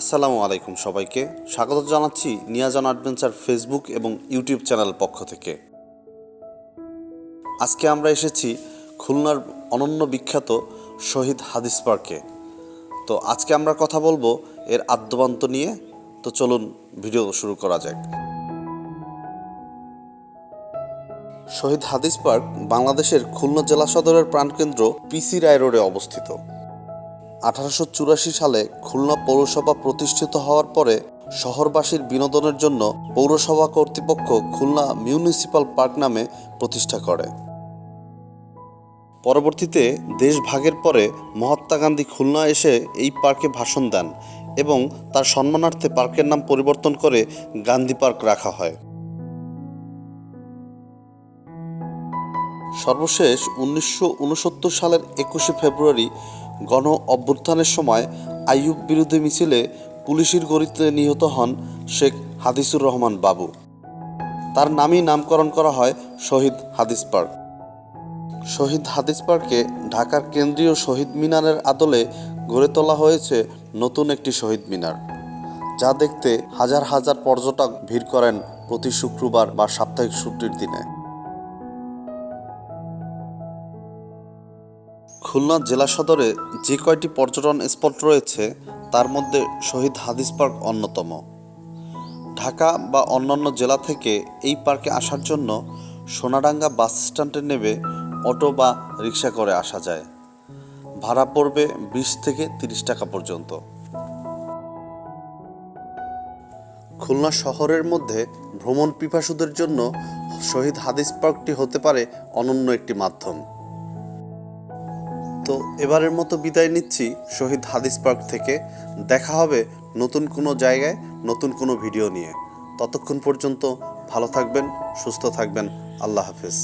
আসসালামু আলাইকুম সবাইকে। স্বাগত জানাচ্ছি নিয়াজান অ্যাডভেঞ্চার ফেসবুক এবং ইউটিউব চ্যানেল পক্ষ থেকে। আজকে আমরা এসেছি খুলনার অনন্য বিখ্যাত শহীদ হাদিস পার্কে। তো আজকে আমরা কথা বলব এর আদ্যবান্ত নিয়ে। তো চলুন ভিডিও শুরু করা যাক। শহীদ হাদিস পার্ক বাংলাদেশের খুলনা জেলা সদরের প্রাণকেন্দ্র পিসি রায় রোডে অবস্থিত। আঠারোশো চুরাশি সালে খুলনা পৌরসভা প্রতিষ্ঠিত হওয়ার পরে শহরবাসীর বিনোদনের জন্য পৌরসভা কর্তৃপক্ষ খুলনা মিউনিসিপাল পার্ক নামে প্রতিষ্ঠা করে। পরবর্তীতে দেশ ভাগের পরে মহাত্মা গান্ধী খুলনা এসে এই পার্কে ভাষণ দেন এবং তার সম্মানার্থে পার্কের নাম পরিবর্তন করে গান্ধী পার্ক রাখা হয়। সর্বশেষ উনিশশো উনসত্তর সালের একুশে ফেব্রুয়ারি গণ অভ্যুত্থানের সময় আইয়ুব বিরোধী মিছিলে পুলিশের গড়িতে নিহত হন শেখ হাদিসুর রহমান বাবু। তার নামই নামকরণ করা হয় শহীদ হাদিস পার্ক। শহীদ হাদিস পার্কে ঢাকার কেন্দ্রীয় শহীদ মিনারের আদলে গড়ে তোলা হয়েছে নতুন একটি শহীদ মিনার, যা দেখতে হাজার হাজার পর্যটক ভিড় করেন প্রতি শুক্রবার বা সাপ্তাহিক ছুটির দিনে। খুলনা জেলা সদরে যে কয়টি পর্যটন স্পট রয়েছে, তার মধ্যে শহীদ হাদিস পার্ক অন্যতম। ঢাকা বা অন্যান্য জেলা থেকে এই পার্কে আসার জন্য সোনাডাঙ্গা বাস স্ট্যান্ডে নেবে অটো বা রিক্সা করে আসা যায়। ভাড়া পড়বে বিশ থেকে তিরিশ টাকা পর্যন্ত। খুলনা শহরের মধ্যে ভ্রমণ পিপাসুদের জন্য শহীদ হাদিস পার্কটি হতে পারে অনন্য একটি মাধ্যম। তো এবারের মতো বিদায় নিচ্ছি শহীদ হাদিস পার্ক থেকে। দেখা হবে নতুন কোনো জায়গায়, নতুন কোনো ভিডিও নিয়ে। ততক্ষণ পর্যন্ত ভালো থাকবেন, সুস্থ থাকবেন। আল্লাহ হাফেজ।